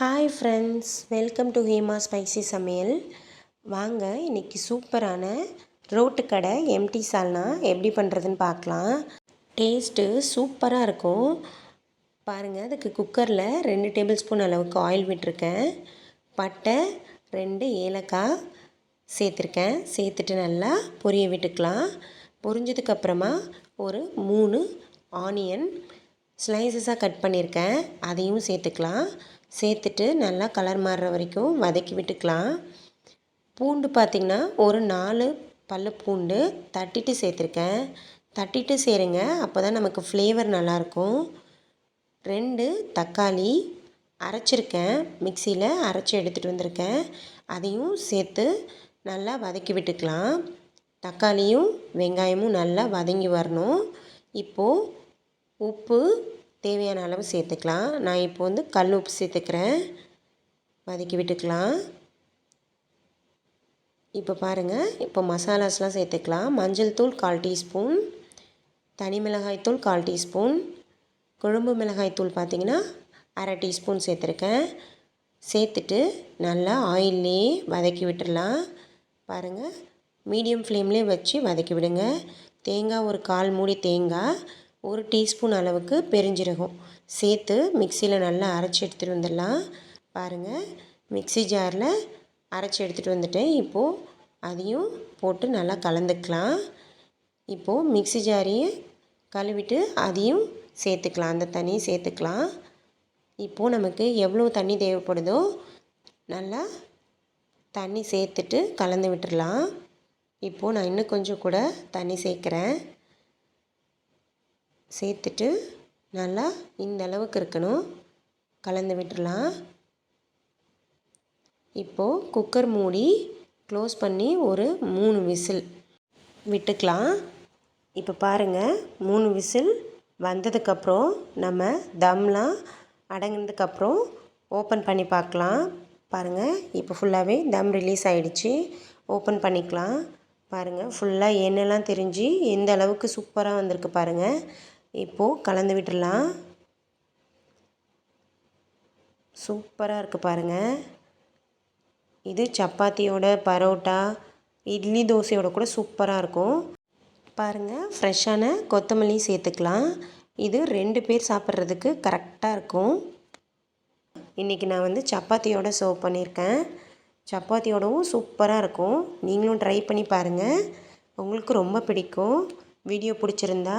Hi friends welcome to Hema spicy சமையல் வாங்க இன்றைக்கி சூப்பரான ரோட்டு கடை எம்டி சால்னா எப்படி பண்ணுறதுன்னு பார்க்கலாம். டேஸ்ட்டு சூப்பராக இருக்கும். பாருங்கள் அதுக்கு குக்கரில் ரெண்டு டேபிள் ஸ்பூன் அளவுக்கு ஆயில் விட்டுருக்கேன். பட்டை ரெண்டு ஏலக்காய் சேர்த்துருக்கேன். சேர்த்துட்டு நல்லா பொரிய விட்டுக்கலாம். பொரிஞ்சதுக்கப்புறமா ஒரு மூணு ஆனியன் ஸ்லைசஸாக கட் பண்ணியிருக்கேன் அதையும் சேர்த்துக்கலாம். சேர்த்துட்டு நல்லா கலர் மாறுற வரைக்கும் வதக்கி விட்டுக்கலாம். பூண்டு பார்த்திங்கன்னா ஒரு நாலு பல்ல பூண்டு தட்டிட்டு சேர்த்துருக்கேன். தட்டிட்டு சேருங்க அப்போ தான் நமக்கு ஃப்ளேவர் நல்லாயிருக்கும். ரெண்டு தக்காளி அரைச்சிருக்கேன். மிக்சியில் அரைச்சி எடுத்துகிட்டு வந்திருக்கேன். அதையும் சேர்த்து நல்லா வதக்கி விட்டுக்கலாம். தக்காளியும் வெங்காயமும் நல்லா வதங்கி வரணும். இப்போது உப்பு தேவையான அளவு சேர்த்துக்கலாம். நான் இப்போ வந்து கல் உப்பு சேர்த்துக்கிறேன். வதக்கி விட்டுக்கலாம். இப்போ பாருங்கள் இப்போ மசாலாஸ்லாம் சேர்த்துக்கலாம். மஞ்சள் தூள் கால் டீஸ்பூன். தனி மிளகாய் தூள் கால் டீஸ்பூன். குழம்பு மிளகாய் தூள் பார்த்திங்கன்னா அரை டீஸ்பூன் சேர்த்துருக்கேன். சேர்த்துட்டு நல்லா ஆயிலே வதக்கி விட்டுடலாம் பாருங்கள் மீடியம் ஃப்ளேம்லேயே வச்சு வதக்கி விடுங்க. தேங்காய் ஒரு கால் மூடி தேங்காய். ஒரு டீஸ்பூன் அளவுக்கு பெருஞ்சீரகம். சேர்த்து மிக்சியில் நல்லா அரைச்சி எடுத்துகிட்டு வந்துடலாம். பாருங்கள் மிக்சி ஜாரில் அரைச்சி எடுத்துகிட்டு வந்துட்டேன். இப்போது அதையும் போட்டு நல்லா கலந்துக்கலாம். இப்போது மிக்சி ஜாரையும் கழுவிட்டு அதையும் சேர்த்துக்கலாம். அந்த தண்ணியும் சேர்த்துக்கலாம். இப்போது நமக்கு எவ்வளோ தண்ணி தேவைப்படுதோ நல்லா தண்ணி சேர்த்துட்டு கலந்து விட்டுடலாம். இப்போது நான் இன்னும் கொஞ்சம் கூட தண்ணி சேர்க்குறேன். சேர்த்துட்டு நல்லா இந்த அளவுக்கு இருக்கணும். கலந்து விட்டுடலாம் இப்போது குக்கர் மூடி க்ளோஸ் பண்ணி ஒரு மூணு விசில் விட்டுக்கலாம். இப்போ பாருங்கள் மூணு விசில் வந்ததுக்கப்புறம் நம்ம தம்லாம் அடங்கினதுக்கப்புறம் ஓப்பன் பண்ணி பார்க்கலாம். பாருங்கள் இப்போ ஃபுல்லாகவே தம் ரிலீஸ் ஆகிடுச்சு ஓப்பன் பண்ணிக்கலாம். பாருங்கள் ஃபுல்லாக எண்ணெய்லாம் தெரிஞ்சு எந்த அளவுக்கு சூப்பராக வந்திருக்கு பாருங்கள் இப்போது கலந்து விட்டுடலாம். சூப்பராக இருக்குது பாருங்கள் இது சப்பாத்தியோட பரோட்டா இட்லி தோசையோட கூட சூப்பராக இருக்கும். பாருங்கள் ஃப்ரெஷ்ஷான கொத்தமல்லி சேர்த்துக்கலாம். இது ரெண்டு பேர் சாப்பிட்றதுக்கு கரெக்டாக இருக்கும். இன்றைக்கி நான் வந்து சப்பாத்தியோட சர்வ் பண்ணியிருக்கேன். சப்பாத்தியோடவும் சூப்பராக இருக்கும். நீங்களும் ட்ரை பண்ணி பாருங்கள் உங்களுக்கு ரொம்ப பிடிக்கும். வீடியோ பிடிச்சிருந்தா